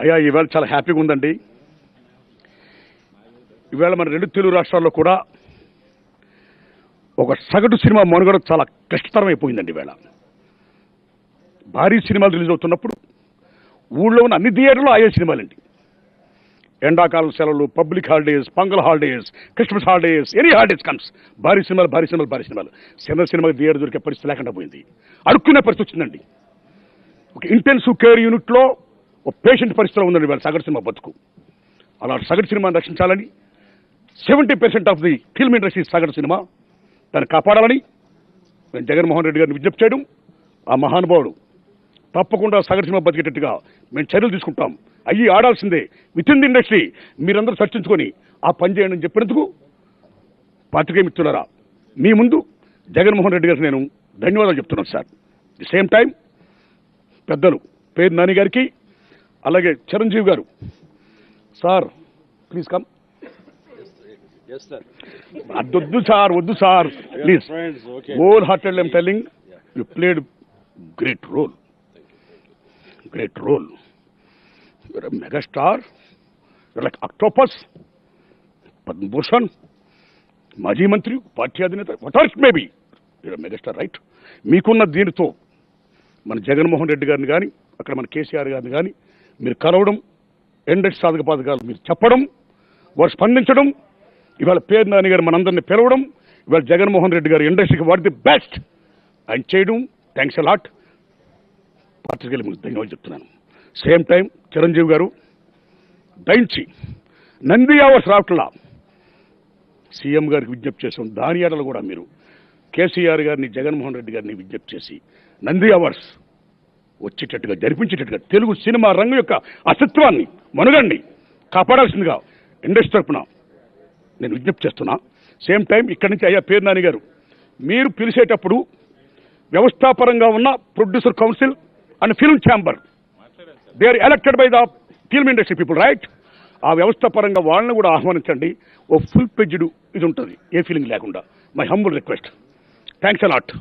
అయ్యా ఈవేళ చాలా హ్యాపీగా ఉందండి. ఈవేళ మన రెండు తెలుగు రాష్ట్రాల్లో కూడా ఒక సగటు సినిమా మనుగడ చాలా కష్టతరం అయిపోయిందండి ఈవేళ భారీ సినిమాలు రిలీజ్ అవుతున్నప్పుడు ఊళ్ళో ఉన్న అన్ని థియేటర్లు ఆయా సినిమాలండి. ఎండాకాలం సెలవులు public holidays Pongal holidays Christmas holidays any holidays comes. భారీ సినిమాలు భారీ సినిమాలు భారీ సినిమాలు. చిన్న సినిమాకి థియేటర్ దొరికే పరిస్థితి లేకుండా పోయింది. అడుక్కునే పరిస్థితి వచ్చిందండి. ఒక ఇంటెన్సివ్ కేర్ యూనిట్లో ఒక పేషెంట్ పరిస్థితిలో ఉందండి వాళ్ళ సగటు సినిమా బతుకు. అలా సగటు సినిమాని రక్షించాలని seventy percent of the film industry సగటు సినిమా దాన్ని కాపాడాలని నేను జగన్మోహన్ రెడ్డి గారిని విజ్ఞప్తి చేయడం ఆ మహానుభావుడు. తప్పకుండా సగటు సినిమా బతికేటట్టుగా మేము చర్యలు తీసుకుంటాం. అయ్యి ఆడాల్సిందే. విత్ ఇన్ ది ఇండస్ట్రీ మీరందరూ చర్చించుకొని ఆ పని చేయండి అని చెప్పినందుకు పాత్రికేయ మిత్రులారా మీ ముందు జగన్మోహన్ రెడ్డి గారికి నేను ధన్యవాదాలు చెప్తున్నాను సార్. ది సేమ్ టైం పెద్దలు పేరు నాని గారికి అలాగే చిరంజీవి గారు. Sir please come. వద్దు సార్ వద్దు sir please. Whole hearted I'm telling you played great role great role your mega star your like octopus Padma Bhushan మాజీ మంత్రి పార్టీ అధినేత what are maybe your megastar right మీకున్న దీనితో మన జగన్మోహన్ రెడ్డి గారిని కానీ అక్కడ మన కేసీఆర్ గారిని కానీ మీరు కలవడం ఎండెడ్ సాధక పథకాలు మీరు చెప్పడం వారు స్పందించడం ఇవాళ పేరు నాని గారు మనందరినీ పిలవడం ఇవాళ జగన్మోహన్ రెడ్డి గారు ఇండస్ట్రీకి వాట్ ది బెస్ట్. అండ్ చేయడం థ్యాంక్స్ అలాట్ పాత్రికేయులు మీకు ధన్యవాదాలు చెప్తున్నాను. సేమ్ టైం చిరంజీవి గారు దయించి నంది అవర్స్ రావట్లా సీఎం గారికి విజ్ఞప్తి చేసాం దాని ఏడలు కూడా మీరు కేసీఆర్ గారిని జగన్మోహన్ రెడ్డి గారిని విజ్ఞప్తి చేసి నంది అవర్స్ వచ్చేటట్టుగా జరిపించేటట్టుగా తెలుగు సినిమా రంగం యొక్క అస్తిత్వాన్ని మనుగండి. కాపాడాల్సిందిగా ఇండస్ట్రీ తరపున నేను విజ్ఞప్తి చేస్తున్నా. సేమ్ టైం ఇక్కడి నుంచి అయ్యా పేరు నాని గారు మీరు పిలిచేటప్పుడు వ్యవస్థాపరంగా ఉన్న producer council and film chamber they are elected by the film industry people right ఆ వ్యవస్థ పరంగా వాళ్ళని కూడా ఆహ్వానించండి. ఓ ఫుల్ పెజ్డ్ ఇది ఉంటుంది. ఏ ఫీలింగ్ లేకుండా. My humble request thanks a lot